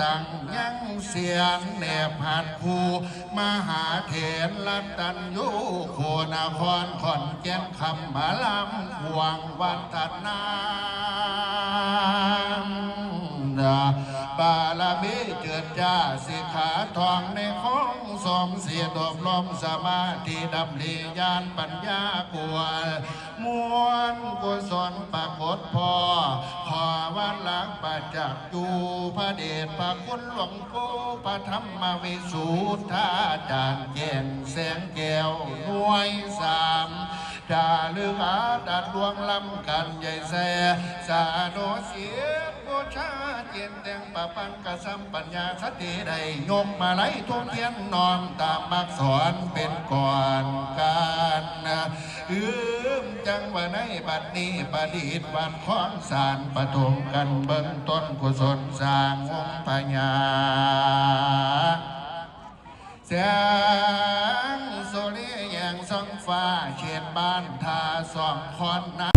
ตังยังเสียนแนบหัดภูมหาเถรลัตันยุโคนครขอนแก่นคำมาลำหวงวันตัดนามดาบาลาบีเจิดจ้าสิขาทองในของสมเสียดบลมสมาธิดำลียานปัญญากวลมวล กุศลปรากฏพอ ขอวันหลังประจักษ์อยู่พระเดชพระคุณหลวงปู่พระธรรมวิสุทธาจารย์แก่นแสงแก้วหน่วยสามดาลืออาดัดดวงลำกันใหญ่แสสาโนเสียบูชาเจียนแตงปะปังกะสัมปัญญาสติได้ยมมาไล่ทุนเทียนนอมตามมักสอนเป็นก่อนกา รนะอืมจังว่าในบัดนี้ประดิษฐ์บันของสารปฐมกันเบิ้งต้นกุศลสร้างองค์พญาแสงโซลีแยงสองฟ้าเขียดบ้านทาสองคอนนะ